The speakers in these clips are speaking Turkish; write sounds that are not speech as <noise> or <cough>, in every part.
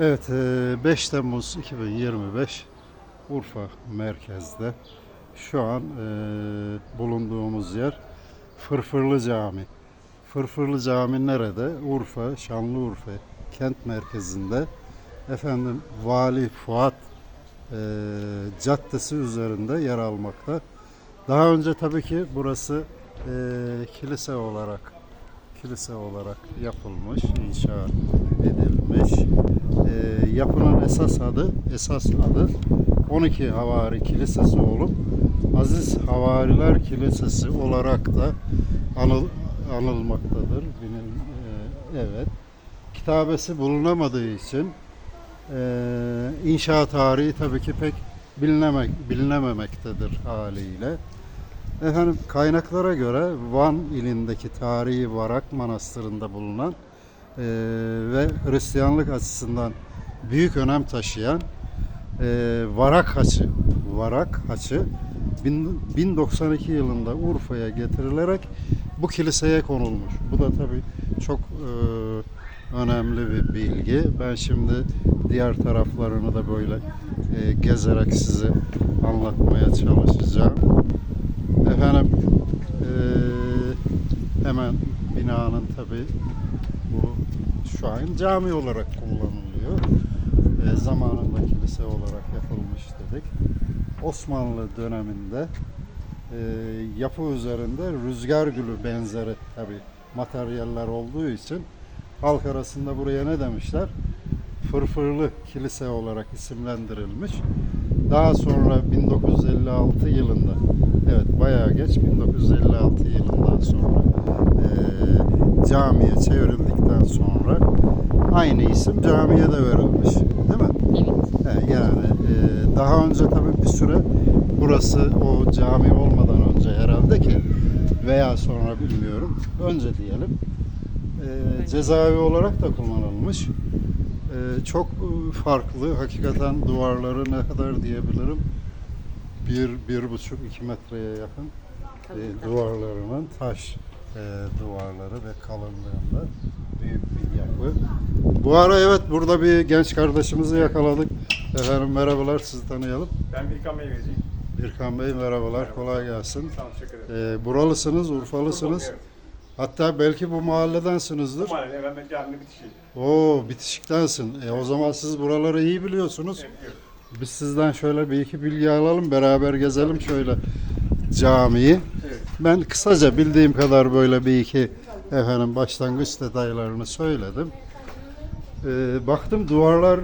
Evet, e, 5 Temmuz 2025 Urfa merkezde. Şu an e, bulunduğumuz yer Fırfırlı Cami. Fırfırlı Cami nerede? Urfa, Şanlıurfa kent merkezinde. Efendim Vali Fuat e, Caddesi üzerinde yer almakta. Daha önce tabii ki burası e, kilise olarak kilise olarak yapılmış, inşa edilmiş. E, yapının esas adı, esas adı 12 Havari Kilisesi olup Aziz Havariler Kilisesi olarak da anıl, anılmaktadır. Benim, e, evet. Kitabesi bulunamadığı için e, inşa tarihi tabii ki pek bilinemek, bilinememektedir haliyle. Efendim kaynaklara göre Van ilindeki tarihi Varak Manastırı'nda bulunan e, ve Hristiyanlık açısından büyük önem taşıyan e, Varak Haçı, Varak Haçı bin- 1092 yılında Urfa'ya getirilerek bu kiliseye konulmuş. Bu da tabii çok e, önemli bir bilgi. Ben şimdi diğer taraflarını da böyle e, gezerek size anlatmaya çalışacağım. Efendim eee, hemen binanın tabi bu şu an cami olarak kullanılıyor. Eee, zamanında kilise olarak yapılmış dedik. Osmanlı döneminde eee, yapı üzerinde rüzgar gülü benzeri tabi materyaller olduğu için halk arasında buraya ne demişler? Fırfırlı kilise olarak isimlendirilmiş. Daha sonra 1956 yılında, evet bayağı geç 1956 yılından sonra eee, camiye çevrildikten sonra aynı isim camiye de verilmiş. Değil mi? He, yani eee, daha önce tabii bir süre burası o cami olmadan önce herhalde ki veya sonra bilmiyorum. Önce diyelim. eee, cezaevi olarak da kullanılmış. Ee, çok e, farklı. Hakikaten duvarları ne kadar diyebilirim? Bir, bir buçuk, iki metreye yakın e, duvarlarının taş e, duvarları ve kalınlığında büyük bir yapı. Bu ara evet burada bir genç kardeşimizi yakaladık. Efendim merhabalar sizi tanıyalım. Ben Birkan Bey vereceğim. Birkan Bey merhabalar kolay gelsin. Sağ olun, teşekkür ederim. Ee, buralısınız, Urfalısınız. Evet. Hatta belki bu mahalledensinizdir. Bu mahalle ben caminin bitişi. Oo bitişiktensin. E, o zaman siz buraları iyi biliyorsunuz. Evet, evet. Biz sizden şöyle bir iki bilgi alalım, beraber gezelim şöyle camiyi. Evet. Ben kısaca bildiğim kadar böyle bir iki efendim başlangıç detaylarını söyledim. Ee, baktım duvarlar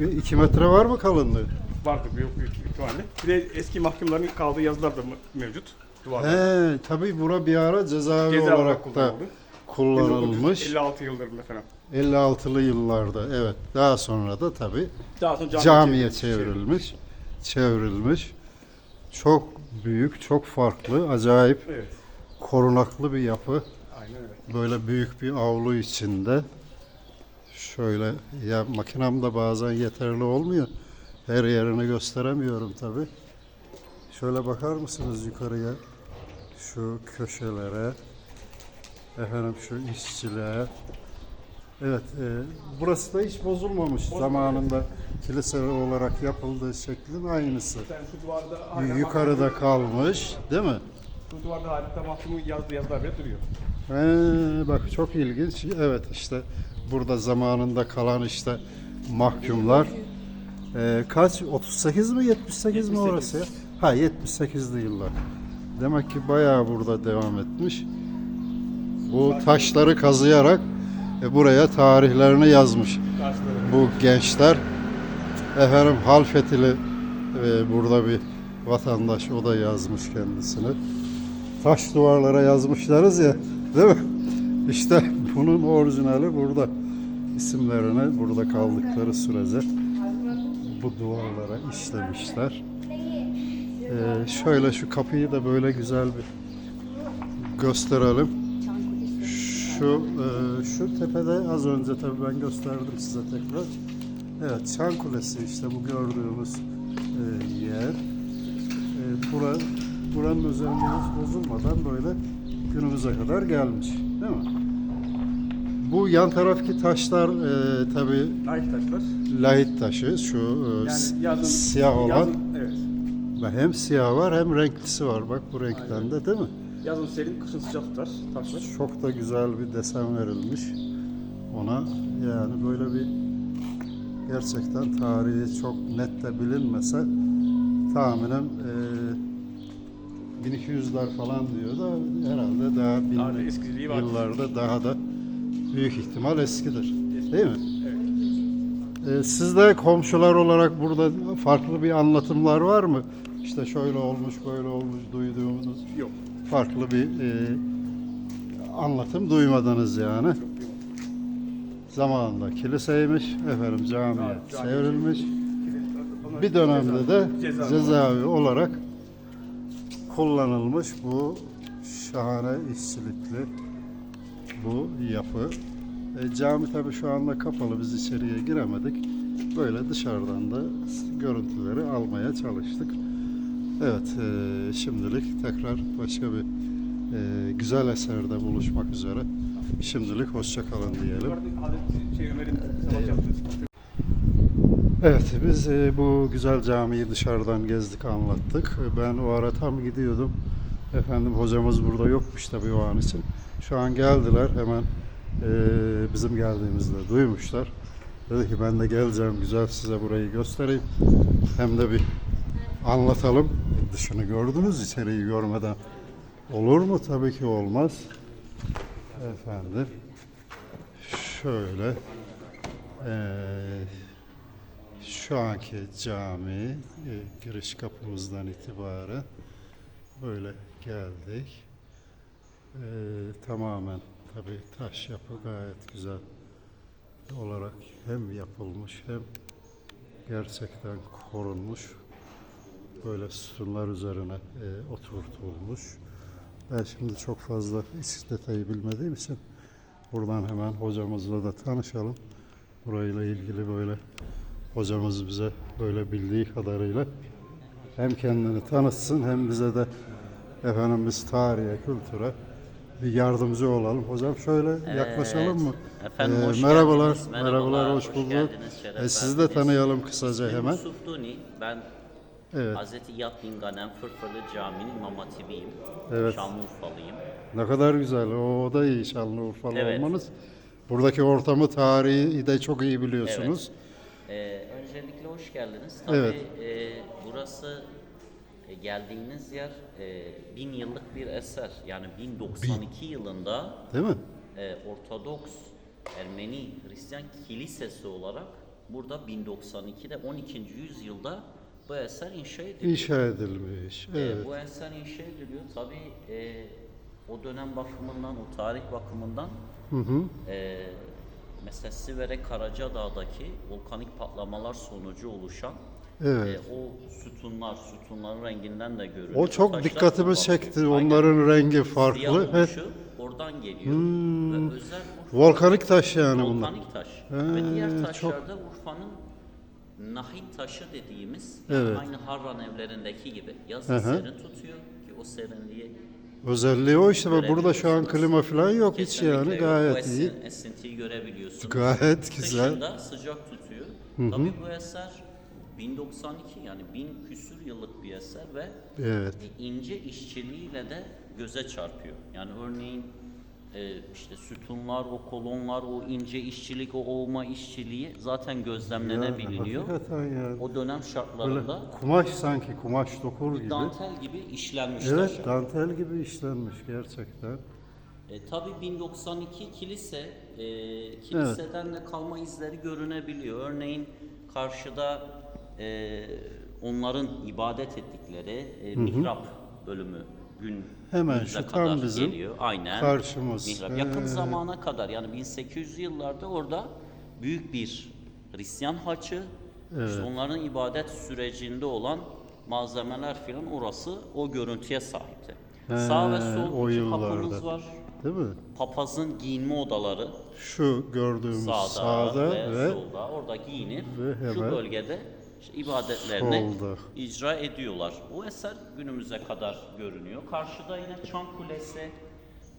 bir iki metre var mı kalınlığı? Vardı büyük büyük ihtimalle. Bir de eski mahkumların kaldığı yazılar da mevcut. Duvarda. He, tabii bura bir ara cezaevi Ceza olarak da kullanıldı. kullanılmış. 56 yıldır mesela. 56'lı yıllarda evet. Daha sonra da tabii Daha sonra cami camiye çevrilmiş. çevrilmiş. Çevrilmiş. Çok büyük, çok farklı, acayip Evet. korunaklı bir yapı. Aynen öyle. Böyle büyük bir avlu içinde. Şöyle ya makinem de bazen yeterli olmuyor. Her yerini gösteremiyorum tabi. Şöyle bakar mısınız yukarıya? Şu köşelere. Efendim şu işçiliğe. Evet, e, burası da hiç bozulmamış. Zamanında kilise olarak yapıldığı şeklin aynısı. Sen şu duvarda Yukarıda kalmış, değil mi? Şu duvarda hala mahkumun yazdığı yazılar bile duruyor. He, bak çok ilginç. Evet işte burada zamanında kalan işte mahkumlar. Ee, kaç? 38 mi 78 mi 78. orası ya? Ha 78'li yıllar. Demek ki bayağı burada devam etmiş. Bu taşları kazıyarak e, buraya tarihlerini yazmış bu gençler. Efendim Halfetili e, burada bir vatandaş o da yazmış kendisini. Taş duvarlara yazmışlarız ya değil mi? İşte bunun orijinali burada. İsimlerini burada kaldıkları sürece bu duvarlara işlemişler. E, şöyle şu kapıyı da böyle güzel bir gösterelim. Şu e, şu tepede az önce tabii ben gösterdim size tekrar. Evet Çan Kulesi işte bu gördüğümüz e, yer. E, bura, buranın özelliği bozulmadan böyle günümüze kadar gelmiş. Değil mi? Bu yan taraftaki taşlar e, tabi Layık taşlar. lahit taşı şu e, s- Yani yazın siyah olan Yazın, evet. ve hem siyah var hem renklisi var bak bu renkten de değil mi? Yazın serin, kışın sıcak tutar taşlar. Çok da güzel bir desen verilmiş ona yani böyle bir gerçekten tarihi çok net de bilinmese tahminen e, 1200'ler falan diyor da herhalde daha bin Daha da eskiliği var. yıllarda daha da büyük ihtimal eskidir. Değil mi? Evet. Ee, sizde komşular olarak burada farklı bir anlatımlar var mı? İşte şöyle olmuş, böyle olmuş duyduğunuz Yok. farklı bir e, anlatım duymadınız yani. Yok. yok. Zamanında kiliseymiş, efendim camiye Evet, cami Bir dönemde de cezaevi. cezaevi olarak kullanılmış bu şahane işçilikli bu yapı. E, cami tabi şu anda kapalı biz içeriye giremedik. Böyle dışarıdan da görüntüleri almaya çalıştık. Evet e, şimdilik tekrar başka bir e, güzel eserde buluşmak üzere. Şimdilik hoşça kalın diyelim. Yukarıda adet şey Ömer'in savaş yaptığı Evet, biz e, bu güzel camiyi dışarıdan gezdik, anlattık. Ben o ara tam gidiyordum. Efendim hocamız burada yokmuş tabii o an için. Şu an geldiler hemen e, bizim geldiğimizde duymuşlar. Dedi ki ben de geleceğim güzel size burayı göstereyim. Hem de bir anlatalım. Dışını gördünüz içeriği görmeden. Olur mu? Tabii ki olmaz. Efendim. Şöyle. Eee şu anki cami e, giriş kapımızdan itibaren böyle geldik. E, tamamen tabi taş yapı gayet güzel olarak hem yapılmış hem gerçekten korunmuş. Böyle sütunlar üzerine e, oturtulmuş. Ben şimdi çok fazla iç detayı bilmediğim için buradan hemen hocamızla da tanışalım. Burayla ilgili böyle hocamız bize böyle bildiği kadarıyla hem kendini tanıtsın hem bize de efendim biz tarihe, kültüre bir yardımcı olalım. Hocam şöyle yaklaşalım mı? Efendim, Ee, hoş merhabalar, geldiniz. merhabalar, hoş hoş bulduk. Ee, sizi de tanıyalım kısaca İsmim hemen. Yusuf Duni. Ben Evet. Hazreti Yat bin Ganem Fırfırlı Camii'nin imam hatibiyim. Evet. Şanlıurfalıyım. Ne kadar güzel. O, da iyi Şanlıurfalı Evet. olmanız. Buradaki ortamı, tarihi de çok iyi biliyorsunuz. Ee, öncelikle hoş geldiniz. Tabii Evet. e, burası e, geldiğiniz yer e, bin yıllık bir eser. Yani 1092 yılında Değil mi? e, Ortodoks Ermeni Hristiyan Kilisesi olarak burada 1092'de 12. yüzyılda bu eser inşa ediliyor. İnşa edilmiş. E, Evet. bu eser inşa ediliyor. Tabii e, o dönem bakımından, o tarih bakımından Hı hı. e, mesela Sivere Karacadağ'daki volkanik patlamalar sonucu oluşan Evet. e, o sütunlar, sütunların renginden de görülüyor. O çok Taşlar dikkatimi çok çekti. Aynen. Onların rengi Siyah farklı. Oluşu oradan geliyor. Ve özel Urfa- Volkanik taş yani bunlar. volkanik taş. He, Ve diğer çok- taşlarda Urfa'nın nahit taşı dediğimiz Evet. aynı Harran evlerindeki gibi yazın serin tutuyor ki o serinliği Özelliği o işte. Bak Burada şu an klima falan yok hiç Kesinlikle yani yok. gayet iyi. esin- Esintiyi görebiliyorsunuz. Gayet güzel. Kışında sıcak tutuyor. Tabii bu eser 1092 yani 1000 küsür yıllık bir eser ve Evet. ince işçiliğiyle de göze çarpıyor. Yani örneğin e, işte sütunlar, o kolonlar, o ince işçilik, o olma işçiliği zaten gözlemlenebiliyor. Hakikaten yani. O dönem Böyle şartlarında kumaş sanki kumaş dokur gibi. dantel gibi işlenmiş Evet dantel gibi işlenmiş gerçekten. E, tabii 1092 kilise, e, kiliseden de kalma izleri görünebiliyor. Örneğin karşıda e, onların ibadet ettikleri e, mihrap bölümü gün Hemen şu tam bizim geliyor. Aynen. karşımız. Mihrap. Yakın He. zamana kadar yani 1800 yıllarda orada büyük bir Hristiyan haçı, işte onların ibadet sürecinde olan malzemeler filan orası o görüntüye sahipti. Sağ ve sol iki kapımız var. Değil mi? Papazın giyinme odaları Şu gördüğümüz sağda, sağda, ve, ve solda. Orada giyinip ve şu hemen bölgede işte ibadetlerini solda. icra ediyorlar. Bu eser günümüze kadar görünüyor. Karşıda yine Çan Kulesi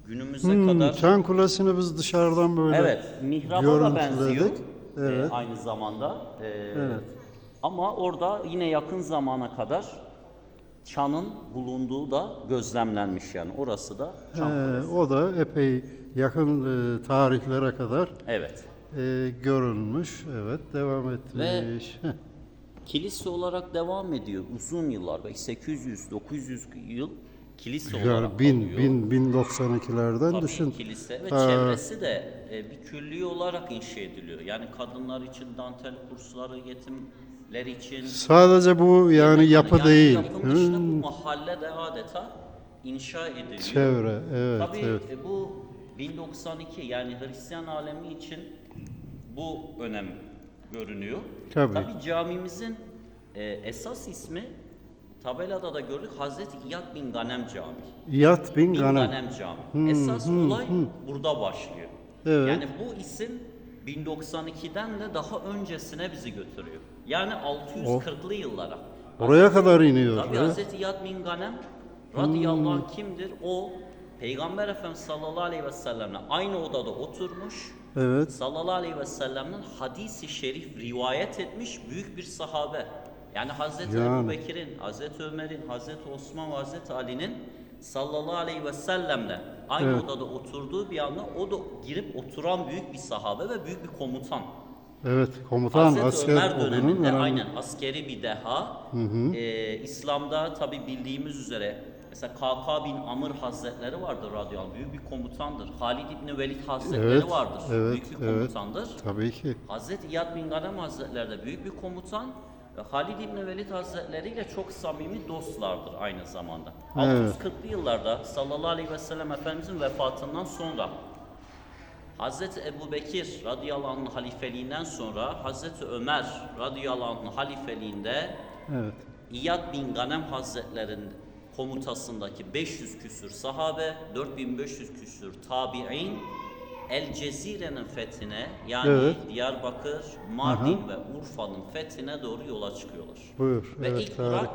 günümüze Hmm, kadar Çan Kulesi'ni biz dışarıdan böyle Evet, mihraba da benziyor. Ee, Evet. aynı zamanda. Ee, Evet. Ama orada yine yakın zamana kadar çanın bulunduğu da gözlemlenmiş yani. Orası da çan Ee, kulesi. o da epey yakın e, tarihlere kadar Evet. e, görülmüş. Evet, devam etmiş. Heh. Kilise olarak devam ediyor uzun yıllar. Belki 800-900 yıl kilise Yani olarak bin, kalıyor. bin, 1092'lerden Tabii düşün. kilise ve Ha. çevresi de e, bir külliye olarak inşa ediliyor. Yani kadınlar için dantel kursları, yetimler için. Sadece bu yani yapı yani değil. Yapım dışında Hmm, bu mahalle de adeta inşa ediliyor. Çevre, evet, Tabii evet. e, bu 1092 yani Hristiyan alemi için bu önem görünüyor. Tabii. camimizin e, esas ismi tabelada da gördük Hazreti İyad bin Ganem Camii. Yat bin Bin Ganem. Ganem Camii. Esas olay burada başlıyor. Evet. Yani bu isim 1092'den de daha öncesine bizi götürüyor. Yani 640'lı yıllara. Oraya kadar iniyor. Tabii? Hz. İyad bin Ganem radıyallahu anh kimdir? O Peygamber Efendimiz sallallahu aleyhi ve sellemle aynı odada oturmuş. Evet. Sallallahu aleyhi ve sellem'in hadisi şerif rivayet etmiş büyük bir sahabe. Yani Hazreti Yani. Ebu Bekir'in, Hazreti Ömer'in, Hazreti Osman ve Hazreti Ali'nin sallallahu aleyhi ve sellemle aynı Evet. odada oturduğu bir anda o da girip oturan büyük bir sahabe ve büyük bir komutan. Evet, komutan Hazreti asker Ömer döneminde önemli. aynen askeri bir deha. Ee, İslam'da tabi bildiğimiz üzere mesela KK bin Amr Hazretleri vardır radıyallahu büyük bir komutandır. Halid İbni Velid Hazretleri Evet, vardır. evet, büyük bir evet. komutandır. Tabii ki. Hazreti İyad bin Ganem Hazretleri de büyük bir komutan ve Halid İbni Velid Hazretleri ile çok samimi dostlardır aynı zamanda. Evet. 640'lı yıllarda sallallahu aleyhi ve sellem Efendimizin vefatından sonra Hazreti Ebu Bekir radıyallahu anh'ın halifeliğinden sonra Hazreti Ömer radıyallahu anh'ın halifeliğinde Evet. İyad bin Ganem Hazretlerinin komutasındaki 500 küsür sahabe, 4500 küsür tabi'in El Cezire'nin fethine yani Evet. Diyarbakır, Mardin ve Urfa'nın fethine doğru yola çıkıyorlar. Buyur. Ve evet, ilk durak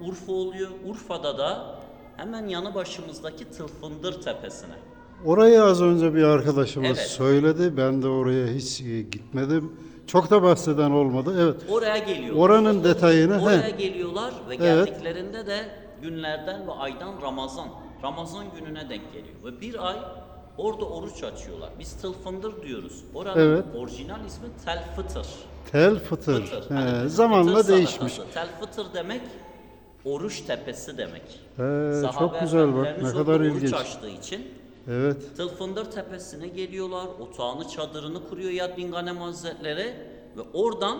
Urfa oluyor. Urfa'da da hemen yanı başımızdaki Tılfındır Tepesi'ne. Orayı az önce bir arkadaşımız Evet. söyledi. Ben de oraya hiç e, gitmedim. Çok da bahseden olmadı. Evet. Oraya geliyorlar. Oranın detayını, Oraya he. geliyorlar ve Evet. geldiklerinde de günlerden ve aydan Ramazan. Ramazan gününe denk geliyor. Ve bir ay orada oruç açıyorlar. Biz tılfındır diyoruz. Oranın Evet. orijinal ismi tel fıtır. Tel fıtır. Fıtır. He, fıtır zamanla salatası. değişmiş. Tel fıtır demek oruç tepesi demek. He, Sahabe çok güzel bak. Ne kadar oruç ilginç. açtığı için Evet. Tılfındır Tepesi'ne geliyorlar. Otağını, çadırını kuruyor Yad bin Ganem Hazretleri ve oradan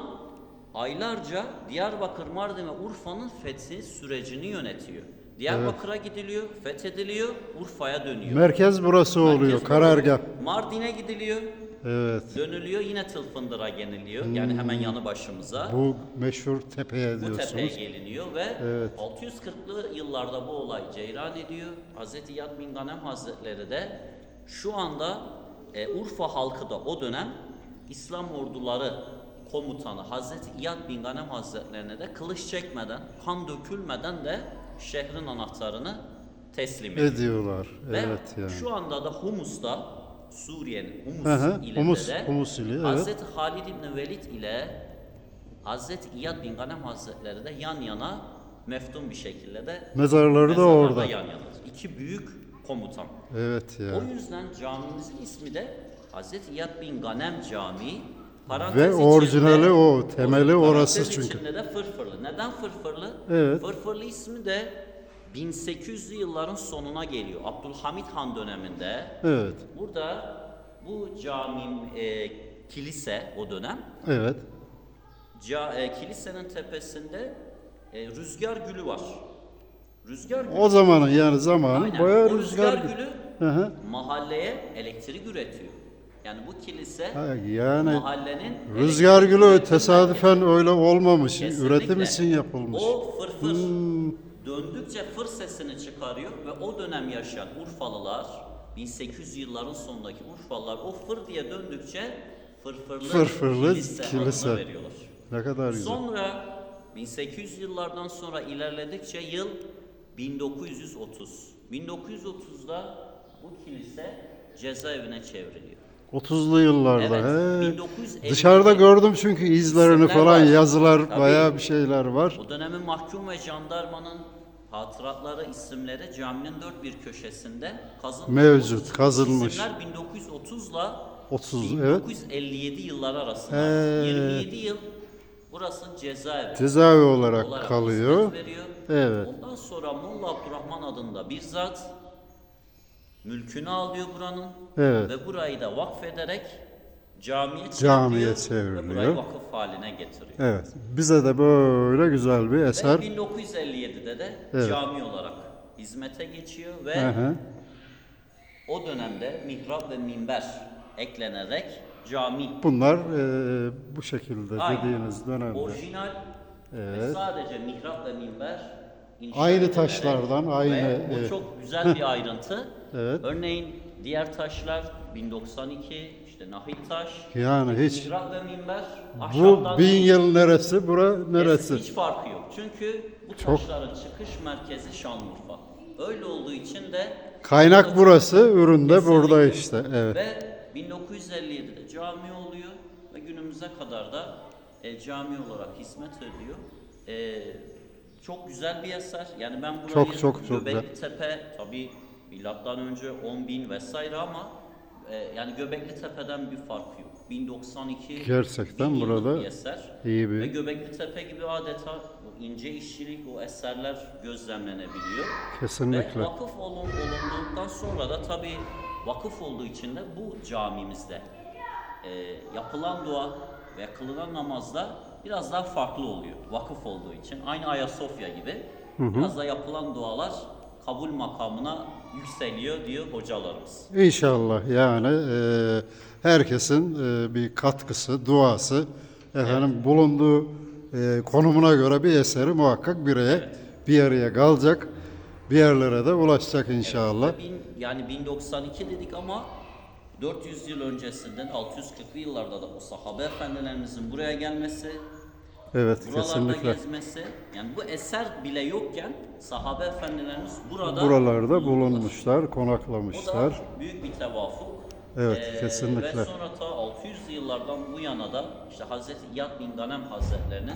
aylarca Diyarbakır, Mardin ve Urfa'nın fethi sürecini yönetiyor. Diyarbakır'a gidiliyor, fethediliyor, Urfa'ya dönüyor. Merkez burası oluyor. Merkez karargah. Mardin'e gidiliyor, Evet. dönülüyor, yine Tılfındır'a geliniyor. Yani hemen yanı başımıza. Bu meşhur tepeye Bu tepeye geliniyor ve Evet. 640'lı yıllarda bu olay ceyran ediyor. Hz. Yad bin Ganem Hazretleri de şu anda e, Urfa halkı da o dönem İslam orduları komutanı Hz. İyad bin Ganem Hazretlerine de kılıç çekmeden, kan dökülmeden de şehrin anahtarını teslim ediyor. Ediyorlar. Ve Evet yani. şu anda da Humus'ta Suriye'nin Humus ilinde Humus- de Humus ili, evet. Hazreti Halid İbni Velid ile Hazreti İyad bin Ganem Hazretleri de yan yana meftun bir şekilde de Mezarları da orada. yan yana. İki büyük komutan. Evet ya. O yüzden camimizin ismi de Hazreti İyad bin Ganem Camii. Ve orijinali o, temeli orası parantez çünkü. içinde de Fırfırlı. Neden Fırfırlı? Evet. Fırfırlı ismi de 1800'lü yılların sonuna geliyor. Abdülhamit Han döneminde. Evet. Burada bu cami e, kilise o dönem Evet. Ca, e, kilisenin tepesinde e, rüzgar gülü var. Rüzgar gülü. O zamanın yani zamanın Aynen. bayağı o rüzgar, rüzgar. gülü Hı hı. mahalleye elektrik üretiyor. Yani bu kilise Ha, yani mahallenin Rüzgar gülü tesadüfen öyle olmamış. Kesinlikle. Üretim için yapılmış. Hmm. O fırfır döndükçe fır sesini çıkarıyor ve o dönem yaşayan Urfalılar 1800 yılların sonundaki Urfalılar o fır diye döndükçe fırfırlı, Fırfırlı kilise, kilise. veriyorlar. Ne kadar güzel. Sonra 1800 yıllardan sonra ilerledikçe yıl 1930. 1930'da bu kilise cezaevine çevriliyor. 30'lu yıllarda. Evet, he. 1950'de Dışarıda gördüm çünkü izlerini falan, var. yazılar, Tabii. bayağı bir şeyler var. O dönemin mahkum ve jandarmanın hatıratları, isimleri caminin dört bir köşesinde kazılmış. Mevcut, Bu kazılmış. İsimler 1930'la 30, evet. 1957 yılları arasında. He. 27 yıl burası cezaevi. Cezaevi olarak, olarak kalıyor. veriyor. Evet. Ondan sonra Molla Abdurrahman adında bir zat mülkünü alıyor buranın Evet. ve burayı da vakfederek camiye çeviriyor, Camiye ve çevriliyor. burayı vakıf haline getiriyor. Evet. Bize de böyle güzel bir Ve eser. 1957'de de Evet. cami olarak hizmete geçiyor ve hı. o dönemde mihrap ve minber eklenerek cami Bunlar e, bu şekilde Aynı. dediğiniz dönemde. orijinal ve Evet. sadece mihrap ve minber inşa Aynı taşlardan, aynı, ve bu evet. çok güzel bir ayrıntı. Evet. Örneğin diğer taşlar 1092 işte nahit taş. Yani hiç ve minber bu ahşaptan bin yıl neresi, bura neresi? Hiç farkı yok. Çünkü bu Çok- taşların çıkış merkezi Şanlıurfa. Öyle olduğu için de Kaynak burası, ürün de Kesinlikle. burada işte. Evet. Ve 1957'de cami oluyor ve günümüze kadar da e, cami olarak hizmet ediyor. E, çok güzel bir eser. Yani ben burayı Çok, çok, çok Göbekli Tepe tabi milattan önce 10 bin vesaire ama e, yani Göbekli Tepe'den bir farkı yok. 1092 Gerçekten bin burada bir eser. iyi bir- Ve Göbekli Tepe gibi adeta o ince işçilik, o eserler gözlemlenebiliyor. Kesinlikle. Ve vakıf olun, olunduğundan sonra da tabii vakıf olduğu için de bu camimizde e, yapılan dua ve kılınan namazda biraz daha farklı oluyor. Vakıf olduğu için. Aynı Ayasofya gibi. Biraz da yapılan dualar kabul makamına yükseliyor diyor hocalarımız. İnşallah yani e, herkesin e, bir katkısı, duası, efendim bulunduğu e, konumuna göre bir eseri muhakkak bireye bir yere kalacak, bir yerlere de ulaşacak inşallah. Ve bin, yani 1092 dedik ama 400 yıl öncesinden 640'lı yıllarda da o sahabe efendilerimizin buraya gelmesi, Evet, buralarda kesinlikle. gezmesi, yani bu eser bile yokken sahabe efendilerimiz burada Buralarda bulunmuşlar, O da konaklamışlar. büyük bir tevafuk. Evet, Ee, kesinlikle. Ve sonra ta 600'lü yıllardan bu yana da işte Hazreti İyad bin Ganem Hazretlerinin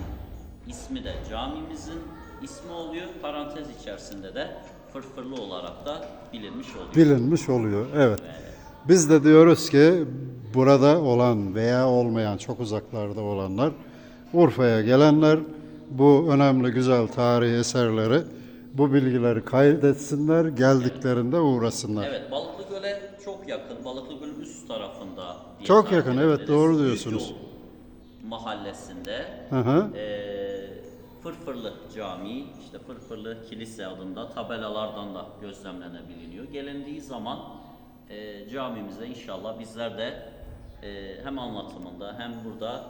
ismi de camimizin ismi oluyor. Parantez içerisinde de fırfırlı olarak da bilinmiş oluyor. bilinmiş oluyor. Evet. Biz de diyoruz ki burada olan veya olmayan çok uzaklarda olanlar Urfa'ya gelenler bu önemli güzel tarihi eserleri bu bilgileri kaydetsinler geldiklerinde uğrasınlar. Evet, Balıklı Göl'e çok yakın. Balıklı Göl'ün üst tarafında. diye Çok yakın, evet, doğru diyorsunuz. Yol mahallesinde Hı hı. eee, Fırfırlı Camii, işte Fırfırlı Kilise adında tabelalardan da gözlemlenebiliyor. Gelindiği zaman eee camimize inşallah bizler de eee, hem anlatımında hem burada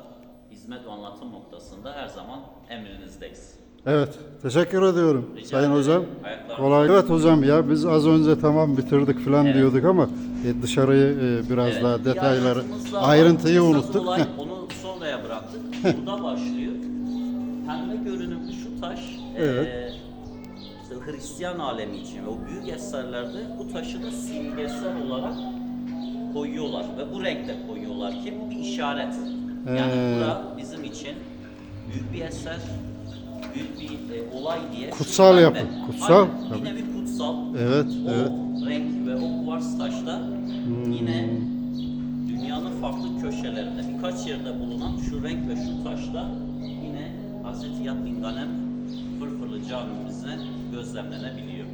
hizmet ve anlatım noktasında her zaman emrinizdeyiz. Evet, teşekkür ediyorum Rica Sayın ederim. Hocam. Kolay. Evet hocam ya biz az önce tamam bitirdik falan Evet. diyorduk ama e, dışarıyı e, biraz Evet, daha detayları, ayrıntıyı unuttuk. olay, <laughs> onu sonraya bıraktık. Burada başlıyor. Pembe görünümlü şu taş Evet. eee, işte Hristiyan alemi için ve o büyük eserlerde bu taşı da simgesel olarak koyuyorlar ve bu renkte koyuyorlar ki bu bir işaret. Yani Ee. bura bizim için büyük bir eser, büyük bir e, olay diye. Kutsal yapı, kutsal, Aynen, tabii. Yine bir kutsal. Evet, o evet. Hmm. renk ve o kuvars taşta yine dünyanın farklı köşelerinde birkaç yerde bulunan şu renk ve şu taşla yine Hz. Yad bin Ganem Fırfırlı camimizde gözlemlenebiliyor.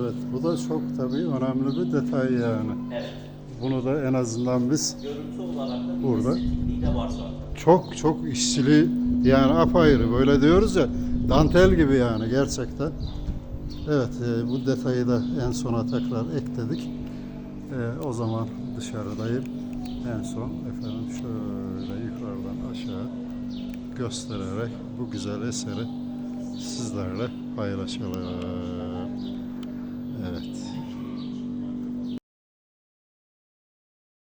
Evet, bu da çok tabii önemli bir detay yani. Evet. Bunu da en azından biz Görüntü olarak da bir Burada. estetikliği de var zaten. çok çok işçiliği yani apayrı böyle diyoruz ya dantel gibi yani gerçekten. Evet e, bu detayı da en sona tekrar ekledik. E, o zaman dışarıdayım. En son efendim şöyle yukarıdan aşağı göstererek bu güzel eseri sizlerle paylaşalım. Evet.